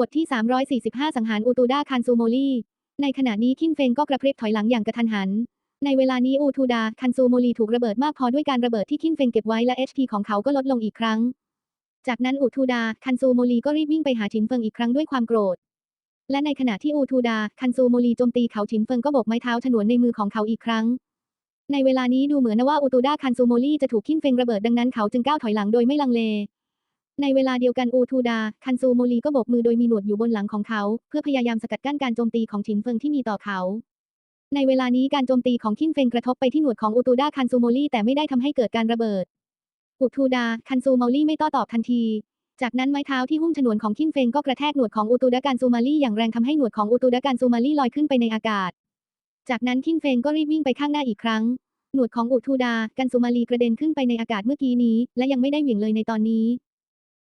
บทที่ 345 สังหารอูตูดาคันซูโมลีในขณะนี้คินเฟงก็กระพริบถอยหลังอย่างกระทันหัน ในเวลานี้อูทูดาคันซูโมลีถูกระเบิดมากพอด้วยการระเบิดที่คินเฟงเก็บไว้และ HP ของเขาก็ลดลงอีกครั้ง จากนั้นอูทูดาคันซูโมลีก็รีบวิ่งไปหาฉินเฟิงอีกครั้งด้วยความโกรธ และในขณะที่อูทูดาคันซูโมลีโจมตีเขาฉินเฟิงก็โบกไม้เท้าฉนวนในมือของเขาอีกครั้ง ในเวลานี้ดูเหมือนว่าอูตูดาคันซูโมลีจะถูกคินเฟงระเบิดดังนั้นเขาจึงก้าวถอยหลังโดยไม่ลังเล ในเวลาเดียวกันอูทูดา คันซูโมลีก็โบกมือโดยมีหนวดอยู่บนหลังของเขา เพื่อพยายามสกัดกั้นการโจมตีของฉินเฟิงที่มีต่อเขา ในเวลานี้การโจมตีของคินเฟงกระทบไปที่หนวดของอูทูดาคันซูโมลีแต่ไม่ได้ทำให้เกิดการระเบิด อูทูดา คันซูโมลีไม่โต้ตอบทันที จากนั้นไม้เท้าที่หุ้มฉนวนของคินเฟงก็กระแทกหนวดของอูตูดาการซูมาลีอย่างแรงทำให้หนวดของอูตูดาการซูมาลีลอยขึ้นไปในอากาศ จากนั้นคินเฟงก็รีบวิ่งไปข้างหน้าอีกครั้งหนวดของอูทูดา กันซูมาลีกระเด็นขึ้นไปในอากาศเมื่อกี้นี้ และยังไม่ได้เหวี่ยงเลยในตอนนี้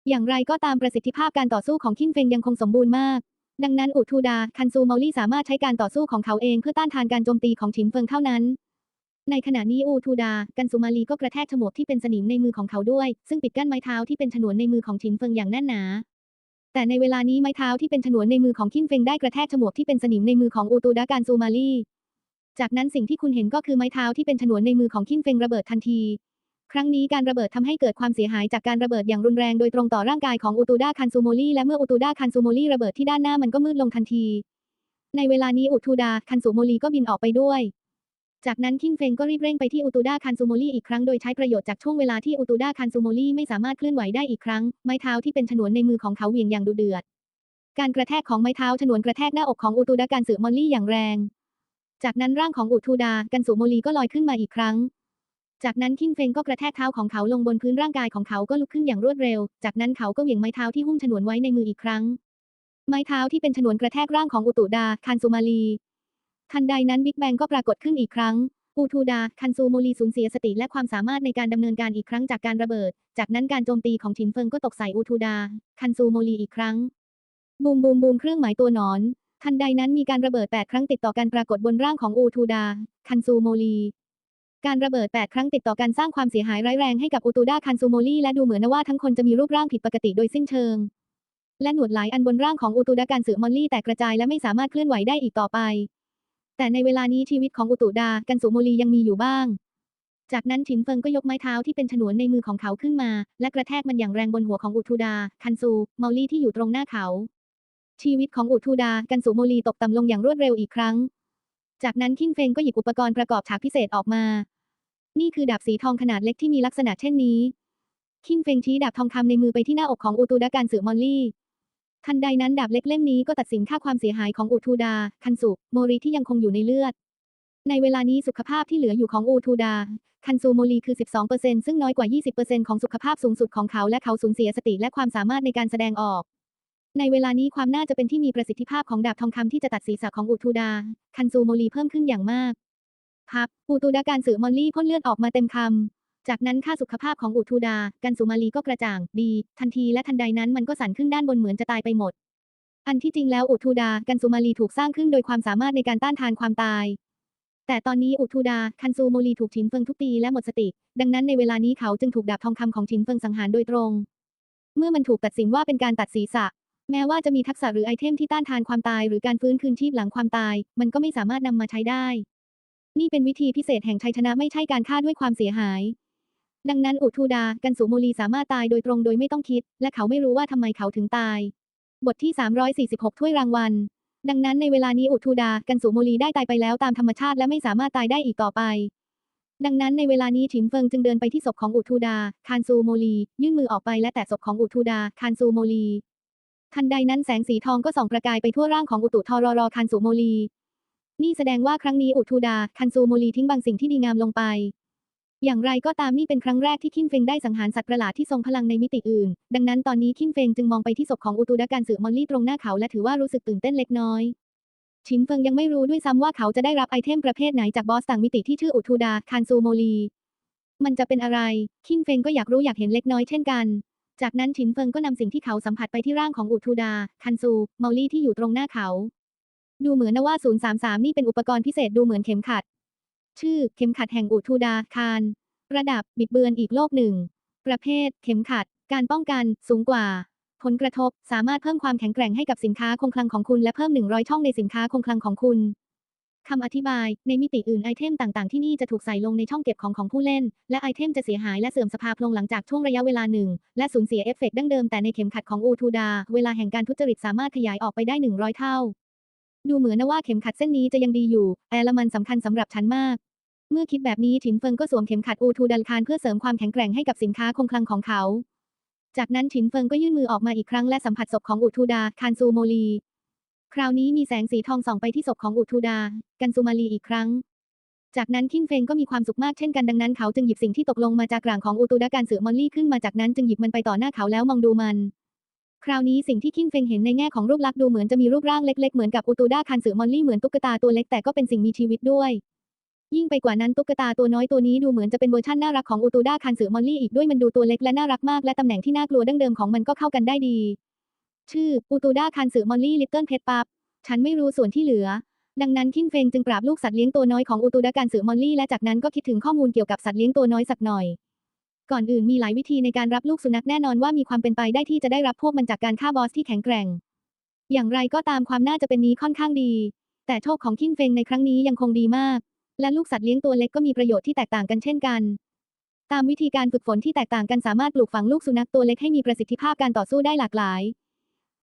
อย่างไรก็ตามประสิทธิภาพการต่อสู้ของคินเฟงยังคงสมบูรณ์มาก ดังนั้นอูทูดา คันซูมาลีสามารถใช้การต่อสู้ของเขาเองเพื่อต้านทานการโจมตีของฉินเฟิงเท่านั้น ในขณะนี้อูทูดา กันซูมาลีก็กระแทกฉมวกที่เป็นสนิมในมือของเขาด้วย ซึ่งปิดกั้นไม้เท้าที่เป็นฉนวนในมือของฉินเฟิงอย่างแน่นหนา แต่ในเวลานี้ไม้เท้าที่เป็นฉนวนในมือของคินเฟงได้กระแทกฉมวกที่เป็นสนิมในมือของอูตูดาการซูมาลีจากนั้นสิ่งที่คุณเห็นก็คือไม้เท้าที่เป็นฉนวนในมือของคินเฟงระเบิดทันที ครั้งนี้การระเบิดทำให้เกิดความเสียหายจากการระเบิดอย่างรุนแรงโดยตรงต่อร่างกายของอูตูดาคันซูโมลีและเมื่ออูตูดาคันซูโมลีระเบิดที่ด้านหน้ามันก็มืดลงทันที ในเวลานี้อูทูดาคันซูโมลีก็บินออกไปด้วย จากนั้นคินเฟงก็รีบเร่งไปที่อูตูดาคันซูโมลีอีกครั้งโดยใช้ประโยชน์จากช่วงเวลาที่อูตูดาคันซูโมลีไม่สามารถเคลื่อนไหวได้อีกครั้ง ไม้เท้าที่เป็นฉนวนในมือของเขาเหวี่ยงอย่างดุเดือด การกระแทกของไม้เท้าฉนวนกระแทกหน้าอกของอูตูดาการสือมอลลี่อย่างแรง จากนั้นร่างของอูทูดากันสุโมลีก็ลอยขึ้นมาอีกครั้ง จากนั้นคินเฟงก็กระแทกเท้าของเขาลงบนพื้นร่างกายของเขาก็ลุกขึ้นอย่างรวดเร็ว จากนั้นเขาก็เหวี่ยงไม้เท้าที่หุ้มฉนวนไว้ในมืออีกครั้ง ไม้เท้าที่เป็นฉนวนกระแทกร่างของอูตูดาคันซูมาลี ทันใดนั้นบิ๊กแบงก็ปรากฏขึ้นอีกครั้ง อูทูดาคันซูโมลีสูญเสียสติและความสามารถในการดำเนินการอีกครั้งจากการระเบิด จากนั้นการโจมตีของฉินเฟิงก็ตกใส่อูทูดาคันซูโมลีอีกครั้ง บูมบูมบูมเครื่องหมายตัวหนอน ทันใดนั้นมีการระเบิด 8 ครั้งติดต่อกันปรากฏบนร่างของอูทูดาคันซูโมลี การระเบิด 8 ครั้งติดต่อกันสร้างความเสียหายร้ายแรงให้กับอูตูดาคันซูโมลีและดูเหมือนว่าทั้งคนจะมีรูปร่างผิดปกติโดยสิ้นเชิง และหนวดหลายอันบนร่างของอูตูดาการสือมอลลี่แตกกระจายและไม่สามารถเคลื่อนไหวได้อีกต่อไป แต่ในเวลานี้ชีวิตของอูตูดากันซูโมลียังมีอยู่บ้าง จากนั้นฉินเฟิงก็ยกไม้เท้าที่เป็นฉนวนในมือของเขาขึ้นมา และกระแทกมันอย่างแรงบนหัวของอูทูดาคันซูมอลลี่ที่อยู่ตรงหน้าเขา ชีวิตของอูทูดากันสูโมลีตกต่ำลงอย่างรวดเร็วอีกครั้ง จากนั้นคินเฟงก็หยิบอุปกรณ์ประกอบฉากพิเศษออกมา นี่คือดาบสีทองขนาดเล็กที่มีลักษณะเช่นนี้ คินเฟงชี้ดาบทองคำในมือไปที่หน้าอกของอูตูดาการสือมอลลี่ ทันใดนั้นดาบเล็กเล่มนี้ก็ตัดสินค่าความเสียหายของอูทูดา คันสุโมริที่ยังคงอยู่ในเลือด ในเวลานี้สุขภาพที่เหลืออยู่ของอูทูดา คันซูโมลีคือ 12%ซึ่งน้อยกว่า 20%ของสุขภาพสูงสุดของเขาและเขาสูญเสียสติและความสามารถในการแสดงออก ในเวลานี้ความน่าจะเป็นที่มีประสิทธิภาพของดาบทองคำที่จะตัดศีรษะของอูทูดา คันซูโมลีเพิ่มขึ้นอย่างมาก พับ อูทูดาการสือมอลลี่พ่นเลือดออกมาเต็มคำ จากนั้นค่าสุขภาพของอูทูดา กันสุมาลีก็กระจ่าง ดี ทันทีและทันใดนั้นมันก็สั่นขึ้นด้านบนเหมือนจะตายไปหมด อันที่จริงแล้วอูทูดา กันสุมาลีถูกสร้างขึ้นโดยความสามารถในการต้านทานความตายแต่ตอนนี้อูทูดา คันซูโมลีถูกฉินเฟิงทุบตีและหมดสติ ดังนั้นในเวลานี้เขาจึงถูกดาบทองคำของฉินเฟิงสังหารโดยตรง เมื่อมันถูกตัดสินว่าเป็นการตัดศีรษะ แม้ว่าจะมีทักษะหรือไอเทมที่ต้านทานความตายหรือการฟื้นคืนชีพหลังความตาย มันก็ไม่สามารถนำมาใช้ได้ นี่เป็นวิธีพิเศษแห่งชัยชนะไม่ใช่การฆ่าด้วยความเสียหาย ดังนั้นอุทูดา กันสูโมลีสามารถตายโดยตรงโดยไม่ต้องคิด และเขาไม่รู้ว่าทำไมเขาถึงตาย บทที่ 346 ถ้วยรางวัล ดังนั้นในเวลานี้อุทูดา กันสูโมลีได้ตายไปแล้วตามธรรมชาติและไม่สามารถตายได้อีกต่อไป ดังนั้นในเวลานี้ฉินเฟิงจึงเดินไปที่ศพของอุทูดา คานซูโมลี ยื่นมือออกไปและแตะศพของอุทูดา คานซูโมลี ทันใดนั้นแสงสีทองก็ส่องประกายไปทั่วร่างของอุตุทอรอรอคันซูโมลี นี่แสดงว่าครั้งนี้อุทูดาคันซูโมลีทิ้งบางสิ่งที่ดีงามลงไป อย่างไรก็ตามนี่เป็นครั้งแรกที่คินเฟงได้สังหารสัตว์ประหลาดที่ทรงพลังในมิติอื่น ดังนั้นตอนนี้คินเฟงจึงมองไปที่ศพของอุตูดาการสือมอลลี่ตรงหน้าเขาและถือว่ารู้สึกตื่นเต้นเล็กน้อยชินเฟิงยังไม่รู้ด้วยซ้ำว่าเขาจะได้รับไอเทมประเภทไหนจากบอสต่างมิติที่ชื่ออุทูดาคันซูโมลี มันจะเป็นอะไร คินเฟงก็อยากรู้อยากเห็นเล็กน้อยเช่นกัน จากนั้นฉินเฟิงก็นำสิ่งที่เขาสัมผัสไปที่ร่างของอุทูดา คันซู เมอลลี่ที่อยู่ตรงหน้าเขา ดูเหมือนนะว่า 033 นี่เป็นอุปกรณ์พิเศษดูเหมือนเข็มขัด ชื่อ เข็มขัดแห่งอุทูดา คาน ระดับ บิดเบือนอีกโลกหนึ่ง ประเภท เข็มขัด การป้องกัน สูงกว่า ผลกระทบ สามารถเพิ่มความแข็งแกร่งให้กับสินค้าคงคลังของคุณและเพิ่ม 100 ช่องในสินค้าคงคลังของคุณ คำอธิบาย ในมิติอื่นไอเทมต่างๆ ที่นี่จะถูกใส่ลงในช่องเก็บของของผู้เล่น และไอเทมจะเสียหายและเสื่อมสภาพลงหลังจากช่วงระยะเวลาหนึ่ง และสูญเสียเอฟเฟกต์ดั้งเดิมแต่ในเข็มขัดของอูทูดา เวลาแห่งการทุจริตสามารถขยายออกไปได้ 100 เท่า ดูเหมือนนะว่าเข็มขัดเส้นนี้จะยังดีอยู่แต่ละมันสำคัญสำหรับฉันมาก เมื่อคิดแบบนี้ฉินเฟิงก็สวมเข็มขัดอูทูดัลคานเพื่อเสริมความแข็งแกร่งให้กับสินค้าคงคลังของเขา จากนั้นฉินเฟิงก็ยื่นมือออกมาอีกครั้งและสัมผัสศพของอูทูดาคานซูโมลี คราวนี้มีแสงสีทองส่องไปที่ศพของอูทูดา กันซูมาลีอีกครั้ง จากนั้นคินเฟงก็มีความสุขมากเช่นกันดังนั้นเขาจึงหยิบสิ่งที่ตกลงมาจากกลางของอูทูดาการเสือมอลลี่ขึ้นมาจากนั้นจึงหยิบมันไปต่อหน้าเขาแล้วมองดูมัน คราวนี้สิ่งที่คินเฟงเห็นในแง่ของรูปลักษณ์ดูเหมือนจะมีรูปร่างเล็ก ๆ เหมือนกับอูตูดาคันสือมอลลี่เหมือนตุ๊กตาตัวเล็กแต่ก็เป็นสิ่งมีชีวิตด้วย ยิ่งไปกว่านั้นตุ๊กตาตัวน้อยตัวนี้ดูเหมือนจะเป็นเวอร์ชันน่ารักของอูตูดาคันสือมอลลี่อีกด้วยมันดูตัวเล็กและน่ารักมากและตำแหน่งที่น่ากลัวดั้งเดิมของมันก็เข้ากันได้ดี ชื่ออูตูด้าคันสือมอลลี่ลิตเติ้ลเพชรปับฉันไม่รู้ส่วนที่เหลือ ดังนั้นคินเฟงจึงปราบลูกสัตว์เลี้ยงตัวน้อยของอูตูดาการสือมอลลี่และจากนั้นก็คิดถึงข้อมูลเกี่ยวกับสัตว์เลี้ยงตัวน้อยสักหน่อย ก่อนอื่นมีหลายวิธีในการรับลูกสุนัขแน่นอนว่ามีความเป็นไปได้ที่จะได้รับพวกมันจากการฆ่าบอสที่แข็งแกร่ง อย่างไรก็ตามความน่าจะเป็นนี้ค่อนข้างดี แต่โชคของคินเฟงในครั้งนี้ยังคงดีมาก และลูกสัตว์เลี้ยงตัวเล็กก็มีประโยชน์ที่แตกต่างกันเช่นกันตามวิธีการฝึกฝนที่แตกต่างกันสามารถปลูกฝังลูกสุนัขตัวเล็กให้มีประสิทธิภาพการต่อสู้ได้หลากหลาย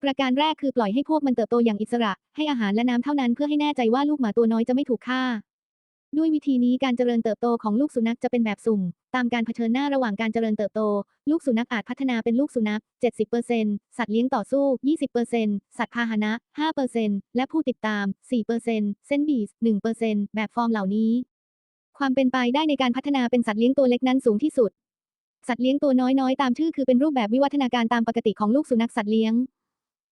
ประการแรกคือปล่อยให้พวกมันเติบโตอย่างอิสระ ให้อาหารและน้ำเท่านั้นเพื่อให้แน่ใจว่าลูกหมาตัวน้อยจะไม่ถูกฆ่า ด้วยวิธีนี้การเจริญเติบโตของลูกสุนัขจะเป็นแบบสุ่ม ตามการเผชิญหน้าระหว่างการเจริญเติบโต ลูกสุนัขอาจพัฒนาเป็นลูกสุนัข 70%สัตว์เลี้ยงต่อสู้ 20%สัตว์พาหนะ 5%และผู้ติดตาม 4%เซนบีส1%แบบฟอร์มเหล่านี้ ความเป็นไปได้ในการพัฒนาเป็นสัตว์เลี้ยงตัวเล็กนั้นสูงที่สุด สัตว์เลี้ยงตัวน้อยๆตามชื่อคือเป็นรูปแบบวิวัฒนาการตามปกติของลูกสุนัขสัตว์เลี้ยง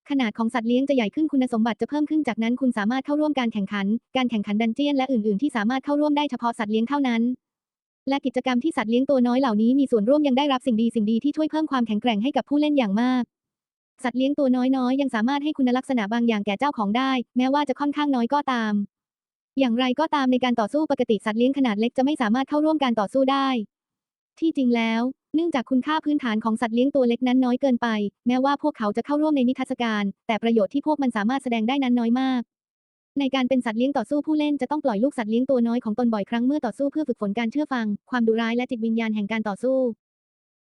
ขนาดของสัตว์เลี้ยงจะใหญ่ขึ้นคุณสมบัติจะเพิ่มขึ้นจากนั้นคุณสามารถเข้าร่วมการแข่งขัน การแข่งขันดันเจียนและอื่นๆ ที่สามารถเข้าร่วมได้เฉพาะสัตว์เลี้ยงเท่านั้น และกิจกรรมที่สัตว์เลี้ยงตัวน้อยเหล่านี้มีส่วนร่วมยังได้รับสิ่งดีสิ่งดีที่ช่วยเพิ่มความแข็งแกร่งให้กับผู้เล่นอย่างมากสัตว์เลี้ยงตัวน้อยๆ ยังสามารถให้คุณลักษณะบางอย่างแก่เจ้าของได้ แม้ว่าจะค่อนข้างน้อยก็ตาม อย่างไรก็ตามในการต่อสู้ปกติสัตว์เลี้ยงขนาดเล็กจะไม่สามารถเข้าร่วมการต่อสู้ได้ ที่จริงแล้ว เนื่องจากคุณค่าพื้นฐานของสัตว์เลี้ยงตัวเล็กนั้นน้อยเกินไป แม้ว่าพวกเขาจะเข้าร่วมในนิทรรศการ แต่ประโยชน์ที่พวกมันสามารถแสดงได้นั้นน้อยมาก ในการเป็นสัตว์เลี้ยงต่อสู้ผู้เล่นจะต้องปล่อยลูกสัตว์เลี้ยงตัวน้อยของตนบ่อยครั้งเมื่อต่อสู้เพื่อฝึกฝนการเชื่อฟัง ความดุร้ายและจิตวิญญาณแห่งการต่อสู้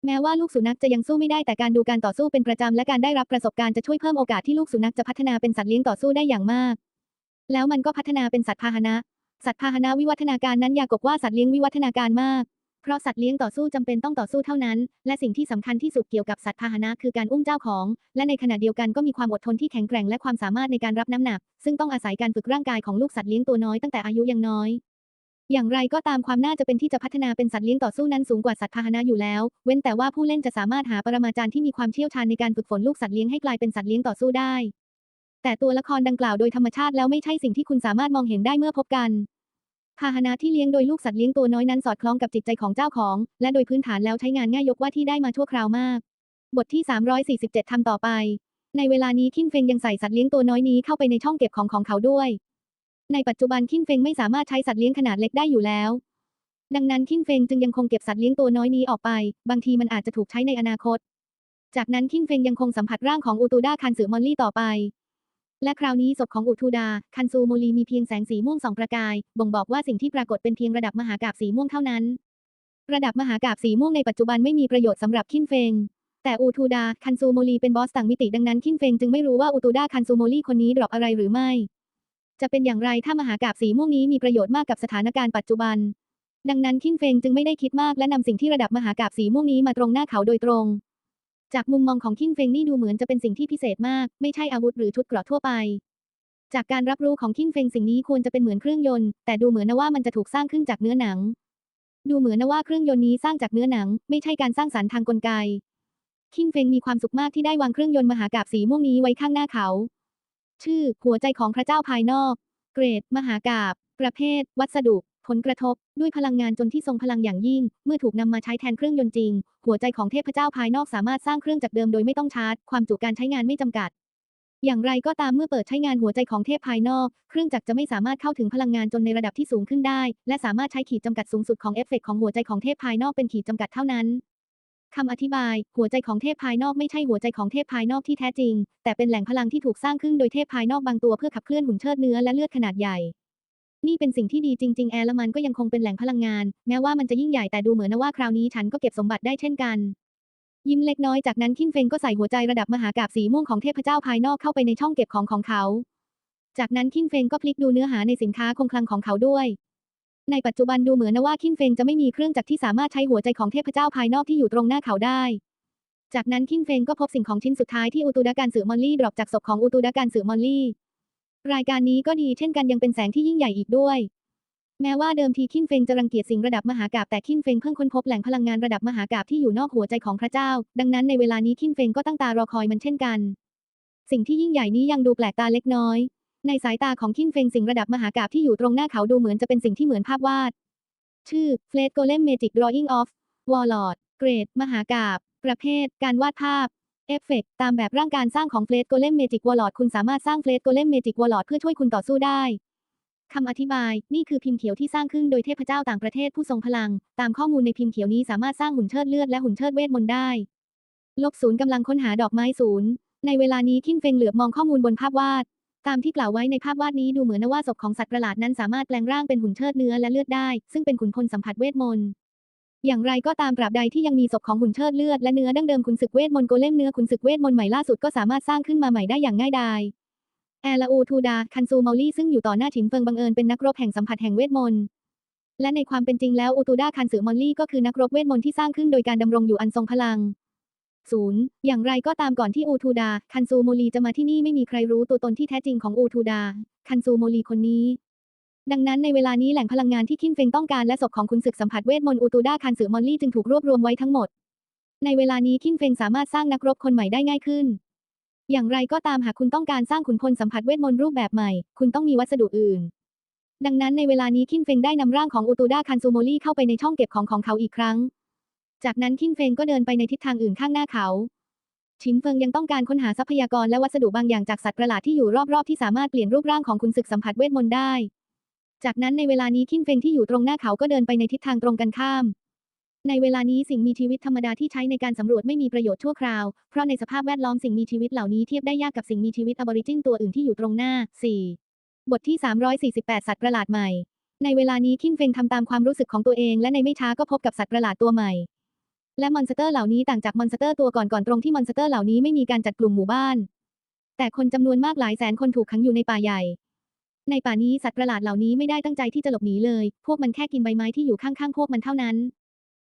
แม้ว่าลูกสุนัขจะยังสู้ไม่ได้แต่การดูการต่อสู้เป็นประจำและการได้รับประสบการณ์จะช่วยเพิ่มโอกาสที่ลูกสุนัขจะพัฒนาเป็นสัตว์เลี้ยงต่อสู้ได้อย่างมาก แล้วมันก็พัฒนาเป็นสัตว์พาหนะ สัตว์พาหนะวิวัฒนาการนั้นอยากกว่าสัตว์เลี้ยงวิวัฒนาการมาก เพราะสัตว์เลี้ยงต่อสู้จำเป็นต้องต่อสู้เท่านั้น และสิ่งที่สำคัญที่สุดเกี่ยวกับสัตว์พาหนะคือการอุ้มเจ้าของ และในขณะเดียวกันก็มีความอดทนที่แข็งแกร่งและความสามารถในการรับน้ำหนัก ซึ่งต้องอาศัยการฝึกร่างกายของลูกสัตว์เลี้ยงตัวน้อยตั้งแต่อายุยังน้อยอย่างไรก็ตามความน่าจะเป็นที่จะพัฒนาเป็นสัตว์เลี้ยงต่อสู้นั้นสูงกว่าสัตว์พาหนะอยู่แล้ว เว้นแต่ว่าผู้เล่นจะสามารถหาปรมาจารย์ที่มีความเชี่ยวชาญในการฝึกฝนลูกสัตว์เลี้ยงให้กลายเป็นสัตว์เลี้ยงต่อสู้ได้ แต่ตัวละครดังกล่าวโดยธรรมชาติแล้วไม่ใช่สิ่งที่คุณสามารถมองเห็นได้เมื่อพบกัน พาหนะที่เลี้ยงโดยลูกสัตว์เลี้ยงตัวน้อยนั้นสอดคล้องกับจิตใจของเจ้าของ และโดยพื้นฐานแล้วใช้งานง่ายยกว่าที่ได้มาชั่วคราวมาก บทที่ 347 ทำต่อไป ในเวลานี้คินเฟงยังใส่สัตว์เลี้ยงตัวน้อยนี้เข้าไปในช่องเก็บของของเขาด้วย ในปัจจุบันคินเฟงไม่สามารถใช้สัตว์เลี้ยงขนาดเล็กได้อยู่แล้ว ดังนั้นคินเฟงจึงยังคงเก็บสัตว์เลี้ยงตัวน้อยนี้ออกไป บางทีมันอาจจะถูกใช้ในอนาคต จากนั้นคินเฟงยังคงสัมผัสร่างของอูตูด้าคันสือมอลลี่ต่อไป และคราวนี้ศพของอุทูดา คันซูโมลีมีเพียงแสงสีม่วงสองประกาย บ่งบอกว่าสิ่งที่ปรากฏเป็นเพียงระดับมหากาบสีม่วงเท่านั้น ระดับมหากาบสีม่วงในปัจจุบันไม่มีประโยชน์สำหรับคินเฟง แต่อูทูดา คันซูโมลีเป็นบอสต่างมิติดังนั้นคินเฟงจึงไม่รู้ว่าอูทูดา คันซูโมลีคนนี้ดรอปอะไรหรือไม่ จะเป็นอย่างไรถ้ามหากาบสีม่วงนี้มีประโยชน์มากกับสถานการณ์ปัจจุบัน ดังนั้นคินเฟงจึงไม่ได้คิดมากและนำสิ่งที่ระดับมหากาบสีม่วงนี้มาตรงหน้าเขาโดยตรง จากมุมมองของคินเฟงนี่ดูเหมือนจะเป็นสิ่งที่พิเศษมาก ไม่ใช่อาวุธหรือชุดเกราะทั่วไป จากการรับรู้ของคินเฟงสิ่งนี้ควรจะเป็นเหมือนเครื่องยนต์ แต่ดูเหมือนนะว่ามันจะถูกสร้างขึ้นจากเนื้อหนัง ดูเหมือนนะว่าเครื่องยนต์นี้สร้างจากเนื้อหนัง ไม่ใช่การสร้างสรรค์ทางกลไก คินเฟงมีความสุขมากที่ได้วางเครื่องยนต์มหากาบสีม่วงนี้ไว้ข้างหน้าเขา ชื่อ หัวใจของพระเจ้าภายนอก เกรด มหากาบ ประเภท วัสดุ ผลกระทบ ด้วยพลังงานจนที่ทรงพลังอย่างยิ่ง เมื่อถูกนำมาใช้แทนเครื่องยนต์จริง หัวใจของเทพเจ้าภายนอกสามารถสร้างเครื่องจากเดิมโดยไม่ต้องชาร์จ ความจุการใช้งานไม่จำกัด อย่างไรก็ตามเมื่อเปิดใช้งานหัวใจของเทพภายนอก เครื่องจักรจะไม่สามารถเข้าถึงพลังงานจนในระดับที่สูงขึ้นได้ และสามารถใช้ขีดจำกัดสูงสุดของเอฟเฟกต์ของหัวใจของเทพภายนอกเป็นขีดจำกัดเท่านั้นคำอธิบาย หัวใจของเทพภายนอกไม่ใช่หัวใจของเทพภายนอกที่แท้จริง แต่เป็นแหล่งพลังที่ถูกสร้างขึ้นโดยเทพภายนอกบางตัวเพื่อขับเคลื่อนหุ่นเชิดเนื้อและเลือดขนาดใหญ่ นี่เป็นสิ่งที่ดีจริง ๆ แอร์และมันก็ยังคงเป็นแหล่งพลังงาน แม้ว่ามันจะยิ่งใหญ่แต่ดูเหมือนนะว่าคราวนี้ฉันก็เก็บสมบัติได้เช่นกัน ยิ้มเล็กน้อยจากนั้นคินเฟงก็ใส่หัวใจระดับมหากาบสีม่วงของเทพเจ้าภายนอกเข้าไปในช่องเก็บของของเขา จากนั้นคินเฟงก็พลิกดูเนื้อหาในสินค้าคงคลังของเขาด้วย ในปัจจุบันดูเหมือนนะว่าคินเฟงจะไม่มีเครื่องจักรที่สามารถใช้หัวใจของเทพเจ้าภายนอกที่อยู่ตรงหน้าเขาได้จากนั้นคินเฟงก็พบสิ่งของชิ้นสุดท้ายที่อูตูดาการสือมอลลี่ดรอปจากศพของอูตูดาการสือมอลลี่ รายการนี้ก็ดีเช่นกันยังเป็นแสงที่ยิ่งใหญ่อีกด้วย แม้ว่าเดิมทีคินเฟงจะรังเกียจสิ่งระดับมหากาบแต่คินเฟงเพิ่งค้นพบแหล่งพลังงานระดับมหากาบที่อยู่นอกหัวใจของพระเจ้า ดังนั้นในเวลานี้คินเฟงก็ตั้งตารอคอยมันเช่นกัน สิ่งที่ยิ่งใหญ่นี้ยังดูแปลกตาเล็กน้อย ในสายตาของคินเฟงสิ่งระดับมหากาบที่อยู่ตรงหน้าเขาดูเหมือนจะเป็นสิ่งที่เหมือนภาพวาด ชื่อ f l a t Golem Magic Drawing of Warlord เกรด มหากาบประเภท การวาดภาพ เอฟเฟกตามแบบร่างการสร้างของ f l a t Golem Magic Warlord คุณสามารถสร้าง f l a t Golem Magic Warlord เพื่อช่วยคุณต่อสู้ได้ คำอธิบาย นี่คือพิมพ์เขียวที่สร้างขึ้นโดยเทพเจ้าต่างประเทศผู้ทรงพลัง ตามข้อมูลในพิมพ์เขียวนี้สามารถสร้างหุ่นเชิดเลือดและหุ่นเชิดเวทมนต์ได้ ลบศูนย์กำลังค้นหาดอกไม้ศูนย์ ในเวลานี้คินเฟงเหลือบมองข้อมูลบนภาพวาด ตามที่กล่าวไว้ในภาพวาดนี้ดูเหมือนว่าศพของสัตว์ประหลาดนั้นสามารถแปลงร่างเป็นหุ่นเชิดเนื้อและเลือดได้ ซึ่งเป็นขุนพลสัมผัสเวทมนต์ อย่างไรก็ตามตราบใดที่ยังมีศพของหุ่นเชิดเลือดและเนื้อดั้งเดิมขุนศึกเวทมนต์โกเลมเนื้อขุนศึกเวทมนต์ใหม่ล่าสุดก็สามารถสร้างขึ้นมาใหม่ได้อย่างง่ายดายแอลาอูทูดาคันซูมอลลี่ซึ่งอยู่ต่อหน้าฉินเฟิงบังเอิญเป็นนักรบแห่งสัมผัสแห่งเวทมนต์และในความเป็นจริงแล้วอูตูดาคันสือมอลลี่ก็คือนักรบเวทมนต์ที่สร้างขึ้นโดยการดำรงอยู่อันทรงพลังศูนย์อย่างไรก็ตามก่อนที่อูทูดา คันซูโมลีจะมาที่นี่ไม่มีใครรู้ตัวตนที่แท้จริงของอูทูดา คันซูโมลีคนนี้ ดังนั้นในเวลานี้แหล่งพลังงานที่คินเฟงต้องการและศพของคุณศึกสัมผัสเวทมนต์อูตูด้าคันสือมอลลี่จึงถูกรวบรวมไว้ทั้งหมด ในเวลานี้คินเฟงสามารถสร้างนักรบคนใหม่ได้ง่ายขึ้น อย่างไรก็ตามหากคุณต้องการสร้างขุนพลสัมผัสเวทมนต์รูปแบบใหม่ คุณต้องมีวัสดุอื่น ดังนั้นในเวลานี้คินเฟงได้นำร่างของอูตูด้าคันซูโมลี่เข้าไปในช่องเก็บของของเขาอีกครั้ง จากนั้นคินเฟงก็เดินไปในทิศทางอื่นข้างหน้าเขาชินเฟิงยังต้องการค้นหาทรัพยากรและวัสดุบางอย่างจากสัตว์ประหลาดที่อยู่รอบๆที่สามารถเปลี่ยนรูปร่างของคุณศึกสัมผัสเวทมนต์ได้ จากนั้นในเวลานี้คินเฟงที่อยู่ตรงหน้าเขาก็เดินไปในทิศทางตรงกันข้าม ในเวลานี้สิ่งมีชีวิตธรรมดาที่ใช้ในการสำรวจไม่มีประโยชน์ชั่วคราว เพราะในสภาพแวดล้อมสิ่งมีชีวิตเหล่านี้เทียบได้ยากกับสิ่งมีชีวิตอบอริจินตัวอื่นที่อยู่ตรงหน้า 4. บทที่ 348 สัตว์ประหลาดใหม่ ในเวลานี้คินเฟงทำตามความรู้สึกของตัวเอง และในไม่ช้าก็พบกับสัตว์ประหลาดตัวใหม่ และมอนสเตอร์เหล่านี้ต่างจากมอนสเตอร์ตัวก่อนๆตรงที่มอนสเตอร์เหล่านี้ไม่มีการจัดกลุ่มหมู่บ้าน แต่คนจำนวนมากหลายแสนคนถูกขังอยู่ในป่าใหญ่ ในป่านี้สัตว์ประหลาดเหล่านี้ไม่ได้ตั้งใจที่จะหลบหนีเลย พวกมันแค่กินใบไม้ที่อยู่ข้างๆพวกมันเท่านั้น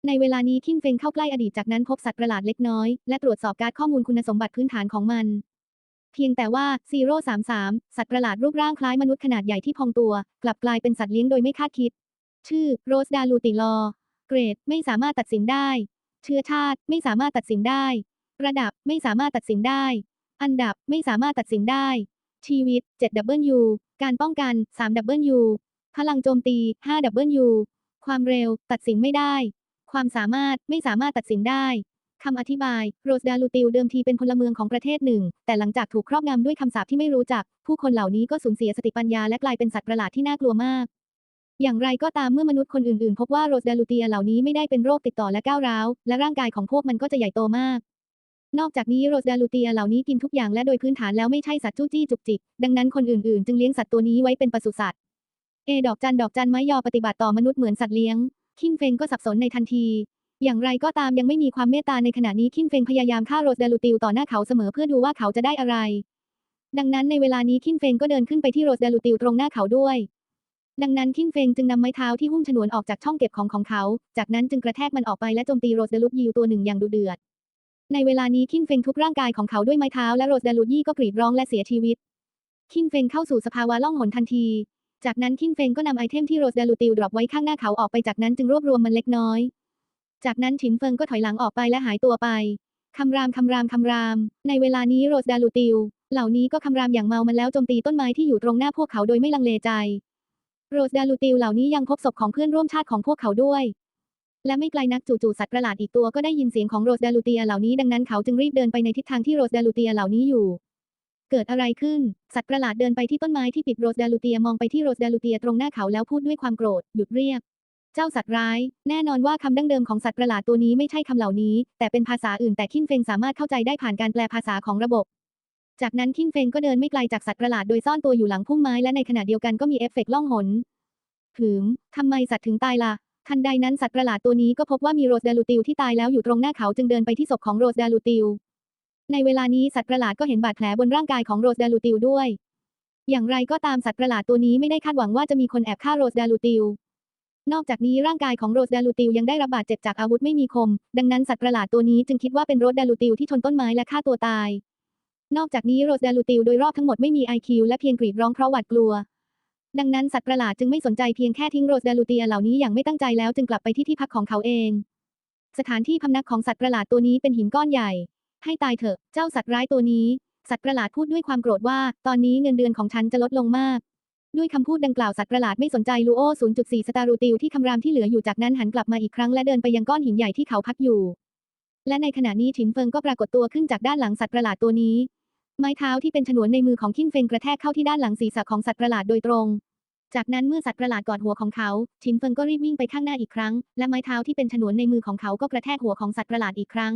ในเวลานี้คิงเฟงเข้าใกล้อดีตจากนั้นพบสัตว์ประหลาดเล็กน้อย และตรวจสอบการข้อมูลคุณสมบัติพื้นฐานของมัน เพียงแต่ว่าซีโร่สามสามสัตว์ประหลาดรูปร่างคล้ายมนุษย์ขนาดใหญ่ที่พองตัว กลับกลายเป็นสัตว์เลี้ยงโดยไม่คาดคิด ชื่อโรสดาลูติลอ เกรด ไม่สามารถตัดสินได้ เชื้อชาติไม่สามารถตัดสินได้ ระดับไม่สามารถตัดสินได้ อันดับไม่สามารถตัดสินได้ ชีวิต 7W การป้องกัน 3W พลังโจมตี 5W ความเร็ว ตัดสินไม่ได้ ความสามารถ ไม่สามารถตัดสินได้คำอธิบาย โรสดาลูติลเดิมทีเป็นพลเมืองของประเทศหนึ่ง แต่หลังจากถูกครอบงำด้วยคำสาปที่ไม่รู้จัก ผู้คนเหล่านี้ก็สูญเสียสติปัญญาและกลายเป็นสัตว์ประหลาดที่น่ากลัวมาก อย่างไรก็ตามเมื่อมนุษย์คนอื่นๆ พบว่าโรสดาลูเตียเหล่านี้ไม่ได้เป็นโรคติดต่อและก้าวร้าว และร่างกายของพวกมันก็จะใหญ่โตมาก นอกจากนี้โรสดาลูเตียเหล่านี้กินทุกอย่างและโดยพื้นฐานแล้วไม่ใช่สัตว์จู้จี้จุกจิก ดังนั้นคนอื่นๆ จึงเลี้ยงสัตว์ตัวนี้ไว้เป็นปศุสัตว์ เอ ดอกจันดอกจันไม้ยอปฏิบัติต่อมนุษย์เหมือนสัตว์เลี้ยง คินเฟงก็สับสนในทันที อย่างไรก็ตามยังไม่มีความเมตตาในขณะนี้คินเฟงพยายามฆ่าโรสดาลูติลต่อหน้าเขาเสมอเพื่อดูว่าเขาจะได้อะไร ดังนั้นในเวลานี้คินเฟงก็เดินขึ้นไปที่โรสดาลูติลตรงหน้าเขาด้วย ดังนั้นคินเฟงจึงนำไม้เท้าที่หุ้มฉนวนออกจากช่องเก็บของของเขา จากนั้นจึงกระแทกมันออกไปและโจมตีโรสดาลูยิวตัวหนึ่งอย่างดุเดือด ในเวลานี้คินเฟงทุบร่างกายของเขาด้วยไม้เท้าและโรสดาลูยี่ก็กรีดร้องและเสียชีวิต คินเฟงเข้าสู่สภาวะล่องหนทันที จากนั้นคินเฟงก็นำไอเทมที่โรสดาลูติลดรอปไว้ข้างหน้าเขาออกไปจากนั้นจึงรวบรวมมันเล็กน้อย จากนั้นฉินเฟิงก็ถอยหลังออกไปและหายตัวไปคำรามคำรามคำราม ในเวลานี้โรสดาลูติลเหล่านี้ก็คำรามอย่างเมามันแล้วโจมตีต้นไม้ที่อยู่ตรงหน้าพวกเขาโดยไม่ลังเลใจ โรสดาลูติลเหล่านี้ยังพบศพของเพื่อนร่วมชาติของพวกเขาด้วย และไม่ไกลนักจู่ๆสัตว์ประหลาดอีกตัวก็ได้ยินเสียงของโรสดาลูเตียเหล่านี้ดังนั้นเขาจึงรีบเดินไปในทิศทางที่โรสดาลูเตียเหล่านี้อยู่ เกิดอะไรขึ้น สัตว์ประหลาดเดินไปที่ต้นไม้ที่ปิดโรสดาลูเตียมองไปที่โรสดาลูเตียตรงหน้าเขาแล้วพูดด้วยความโกรธหยุดเรียก เจ้าสัตว์ร้าย แน่นอนว่าคำดั้งเดิมของสัตว์ประหลาดตัวนี้ไม่ใช่คำเหล่านี้ แต่เป็นภาษาอื่นแต่คินเฟงสามารถเข้าใจได้ผ่านการแปลภาษาของระบบ จากนั้นคินเฟงก็เดินไม่ไกลจากสัตว์ประหลาดโดยซ่อนตัวอยู่หลังพุ่มไม้และในขณะเดียวกันก็มีเอฟเฟกต์ล่องหนหืมทำไมสัตว์ถึงตายล่ะ ทันใดนั้นสัตว์ประหลาดตัวนี้ก็พบว่ามีโรสดาลูติลที่ตายแล้วอยู่ตรงหน้าเขาจึงเดินไปที่ศพของโรสดาลูติลในเวลานี้สัตว์ประหลาดก็เห็นบาดแผลบนร่างกายของโรสดาลูติลด้วย อย่างไรก็ตามสัตว์ประหลาดตัวนี้ไม่ได้คาดหวังว่าจะมีคนแอบฆ่าโรสดาลูติลนอกจากนี้ร่างกายของโรสดาลูติลยังได้รับบาดเจ็บจากอาวุธไม่มีคม ดังนั้นสัตว์ประหลาดตัวนี้จึงคิดว่าเป็นโรสดาลูติลที่ชนต้นไม้และฆ่าตัวตาย นอกจากนี้โรสดาลูติลโดยรอบทั้งหมดไม่มีไอคิวและเพียงกรีดร้องเพราะหวาดกลัว ดังนั้นสัตว์ประหลาดจึงไม่สนใจเพียงแค่ทิ้งโรสดาลูเตียเหล่านี้อย่างไม่ตั้งใจแล้วจึงกลับไปที่ที่พักของเขาเอง สถานที่พำนักของสัตว์ประหลาดตัวนี้เป็นหินก้อนใหญ่ ให้ตายเถอะ เจ้าสัตว์ร้ายตัวนี้ สัตว์ประหลาดพูดด้วยความโกรธว่า ตอนนี้เงินเดือนของฉันจะลดลงมาก ด้วยคำพูดดังกล่าวสัตว์ประหลาดไม่สนใจลูโอ 0.4 สตารูติลที่คำรามที่เหลืออยู่จากนั้นหันกลับมาอีกครั้งและเดินไปยังก้อนหินใหญ่ที่เขาพักอยู่ และในขณะนี้ฉินเฟิงก็ปรากฏตัวขึ้นจากด้านหลังสัตว์ประหลาดตัวนี้ ไม้เท้าที่เป็นฉนวนในมือของขิ้นเฟงกระแทกเข้าที่ด้านหลังศีรษะของสัตว์ประหลาดโดยตรง จากนั้นเมื่อสัตว์ประหลาดกอดหัวของเขาฉินเฟิงก็รีบวิ่งไปข้างหน้าอีกครั้ง และไม้เท้าที่เป็นฉนวนในมือของเขาก็กระแทกหัวของสัตว์ประหลาดอีกครั้ง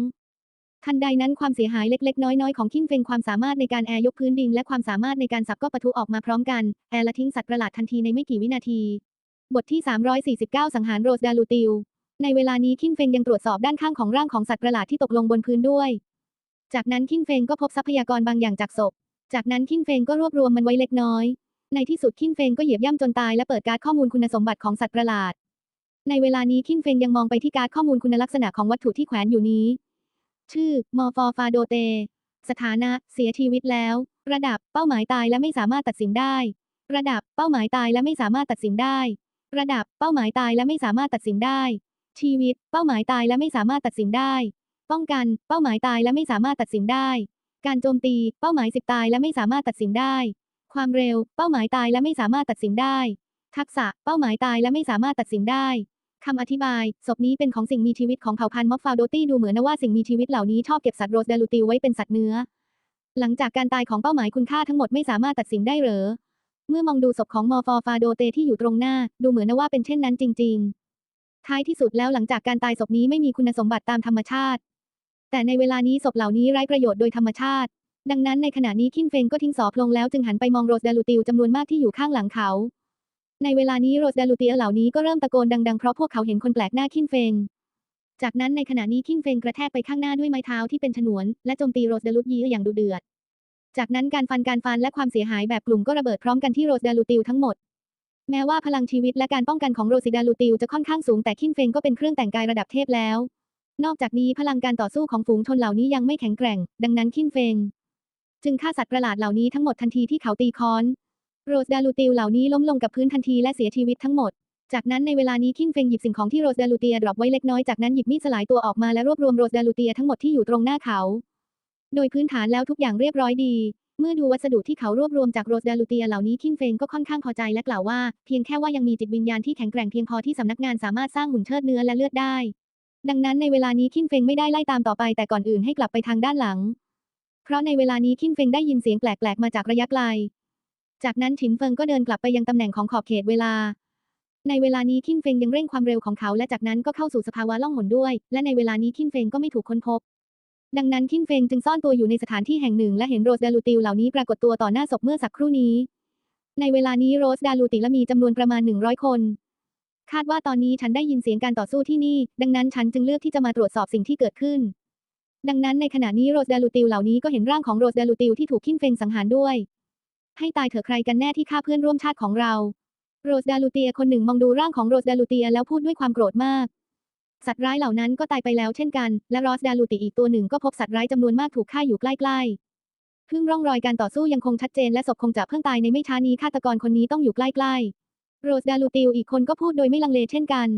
ทันใดนั้นความเสียหายเล็กๆ น้อยๆ ของขิ้นเฟงความสามารถในการแอร์ยกพื้นดิน และความสามารถในการสับก็ปะทุออกมาพร้อมกัน แอร์ละทิ้งสัตว์ประหลาดทันทีในไม่กี่วินาที บทที่ 349 สังหารโรสดาลูติล ในเวลานี้ขิ้นเฟงยังตรวจสอบด้านข้างของร่างของสัตว์ประหลาดที่ตกลงบนพื้นด้วย จากนั้นขิ้นเฟงก็พบทรัพยากรบางอย่างจากศพ จากนั้นขิ้นเฟงก็รวบรวมมันไว้เล็กน้อย ในที่สุดขิ้นเฟงก็เหยียบย่ำจนตายและเปิดการ์ดข้อมูลคุณสมบัติของสัตว์ประหลาด ในเวลานี้ขิ้นเฟงยังมองไปที่การ์ดข้อมูลคุณลักษณะของวัตถุที่แขวนอยู่นี้ ชื่อ มอฟอฟาโดเต สถานะ เสียชีวิตแล้ว ระดับ เป้าหมายตายและไม่สามารถตัดสินได้ ระดับ เป้าหมายตายและไม่สามารถตัดสินได้ ระดับ เป้าหมายตายและไม่สามารถตัดสินได้ ชีวิต เป้าหมายตายและไม่สามารถตัดสินได้ ป้องกัน เป้าหมายตายและไม่สามารถตัดสินได้ การโจมตี เป้าหมายสิบตายและไม่สามารถตัดสินได้ ความเร็ว เป้าหมายตายและไม่สามารถตัดสินได้ ทักษะ เป้าหมายตายและไม่สามารถตัดสินได้คำอธิบาย ศพนี้เป็นของสิ่งมีชีวิตของเผ่าพันธุ์มอฟฟาวโดตี้ดูเหมือนว่าสิ่งมีชีวิตเหล่านี้ชอบเก็บสัตว์โรสเดลูติลไว้เป็นสัตว์เนื้อ หลังจากการตายของเป้าหมายคุณค่าทั้งหมดไม่สามารถตัดสินได้หรอ เมื่อมองดูศพของมอฟอฟาโดเตที่อยู่ตรงหน้า ดูเหมือนว่าเป็นเช่นนั้นจริง ๆ ท้ายที่สุดแล้วหลังจากการตายศพนี้ไม่มีคุณสมบัติตามธรรมชาติ แต่ในเวลานี้ศพเหล่านี้ไร้ประโยชน์โดยธรรมชาติ ดังนั้นในขณะนี้คินเฟงก็ทิ้งสอพลงแล้วจึงหันไปมองโรสเดลูติลจำนวนมากที่อยู่ข้างหลังเขา ในเวลานี้โรสเดลูติลเหล่านี้ก็เริ่มตะโกนดังๆเพราะพวกเขาเห็นคนแปลกหน้าคินเฟงจากนั้นในขณะนี้คินเฟงกระแทกไปข้างหน้าด้วยไม้เท้าที่เป็นฉนวน และโจมตีโรสเดลูยีอย่างดุเดือด จากนั้นการฟันการฟันและความเสียหายแบบกลุ่มก็ระเบิดพร้อมกันที่โรสเดลูติลทั้งหมดแม้ว่าพลังชีวิตและการป้องกันของโรซิดาลูติลจะค่อนข้างสูงแต่คินเฟงก็เป็นเครื่องแต่งกายระดับเทพแล้ว นอกจากนี้พลังการต่อสู้ของฝูงชนเหล่านี้ยังไม่แข็งแกร่ง ดังนั้นคินเฟง จึงฆ่าสัตว์ประหลาดเหล่านี้ทั้งหมดทันทีที่เขาตีค้อน โรสดาลูติลเหล่านี้ล้มลงกับพื้นทันทีและเสียชีวิตทั้งหมด จากนั้นในเวลานี้คินเฟงหยิบสิ่งของที่โรสดาลูเตียดรอปไว้เล็กน้อยจากนั้นหยิบมีดสลายตัวออกมาและรวบรวมโรสดาลูเตียทั้งหมดที่อยู่ตรงหน้าเขา โดยพื้นฐานแล้วทุกอย่างเรียบร้อยดี เมื่อดูวัสดุที่เขารวบรวมจากโรสดาลูเตียเหล่านี้คินเฟงก็ค่อนข้างพอใจและกล่าวว่า เพียงแค่ว่ายังมีจิตวิญญาณที่แข็งแกร่งเพียงพอที่สำนักงานสามารถสร้างหุ่นเชิดเนื้อและเลือดได้ ดังนั้นในเวลานี้คินเฟงไม่ได้ไล่ตามต่อไปแต่ก่อนอื่นให้กลับไปทางด้านหลัง เพราะในเวลานี้คินเฟงได้ยินเสียงแปลกๆมาจากระยะไกล จากนั้นฉินเฟิงก็เดินกลับไปยังตำแหน่งของขอบเขตเวลา ในเวลานี้คินเฟงยังเร่งความเร็วของเขา และจากนั้นก็เข้าสู่สภาวะล่องหนด้วย และในเวลานี้คินเฟงก็ไม่ถูกค้นพบ ดังนั้นคินเฟงจึงซ่อนตัวอยู่ในสถานที่แห่งหนึ่ง และเห็นโรสดาลูติลเหล่านี้ปรากฏตัวต่อหน้าศพเมื่อสักครู่นี้ ในเวลานี้โรสดาลูติลมีจำนวนประมาณ100คน คาดว่าตอนนี้ฉันได้ยินเสียงการต่อสู้ที่นี่ ดังนั้นฉันจึงเลือกที่จะมาตรวจสอบสิ่งที่เกิดขึ้น ดังนั้นในขณะนี้โรสดาลูติลเหล่านี้ก็เห็นร่างของโรสดาลูติลที่ถูกคินเฟงสังหารด้วย ให้ตายเถอะใครกันแน่ที่ฆ่าเพื่อนร่วมชาติของเรา โรสดาลูเตียคนหนึ่งมองดูร่างของโรสดาลูเตียแล้วพูดด้วยความโกรธมาก สัตว์ร้ายเหล่านั้นก็ตายไปแล้วเช่นกัน และรอสดาลูติอีกตัวหนึ่งก็พบสัตว์ร้ายจำนวนมากถูกฆ่าอยู่ใกล้ๆ เพึ่งร่องรอยการต่อสู้ยังคงชัดเจนและศพคงจะเพิ่งตายในไม่ช้านี้ฆาตกรคนนี้ต้องอยู่ใกล้ๆ โรสดาลูติลอีกคนก็พูดโดยไม่ลังเลเช่นกัน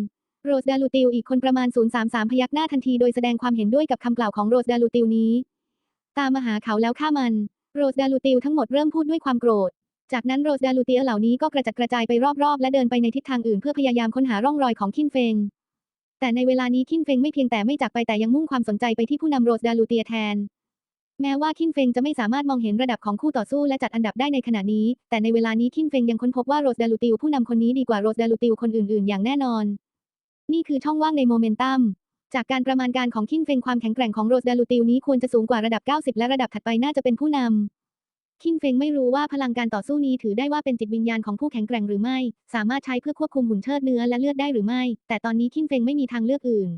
โรสดาลูติลอีกคนประมาณ 033 พยักหน้าทันทีโดยแสดงความเห็นด้วยกับคำกล่าวของโรสดาลูติลนี้ ตามมาหาเขาแล้วฆ่ามัน โรสดาลูติลทั้งหมดเริ่มพูดด้วยความโกรธ จากนั้นโรสดาลูตียเหล่านี้ก็กระจัดกระจายไปรอบๆ และเดินไปในทิศทางอื่นเพื่อพยายามค้นหาร่องรอยของคินเฟง แต่ในเวลานี้คินเฟงไม่เพียงแต่ไม่จากไปแต่ยังมุ่งความสนใจไปที่ผู้นำโรสดาลูเตียแทน แม้ว่าคินเฟงจะไม่สามารถมองเห็นระดับของคู่ต่อสู้และจัดอันดับได้ในขณะนี้ แต่ในเวลานี้คินเฟงยังค้นพบว่าโรสดาลูติลผู้นำคนนี้ดีกว่าโรสดาลูติลคนอื่นๆ อย่างแน่นอน นี่คือช่องว่างในโมเมนตัม จากการประมาณการของคินเฟงความแข็งแกร่งของโรสดาลูติลนี้ควรจะสูงกว่าระดับ 90 และระดับถัดไปน่าจะเป็นผู้นำคินเฟงไม่รู้ว่าพลังการต่อสู้นี้ถือได้ว่าเป็นจิตวิญญาณของผู้แข็งแกร่งหรือไม่ สามารถใช้เพื่อควบคุมหุ่นเชิดเนื้อและเลือดได้หรือไม่ แต่ตอนนี้คินเฟงไม่มีทางเลือกอื่น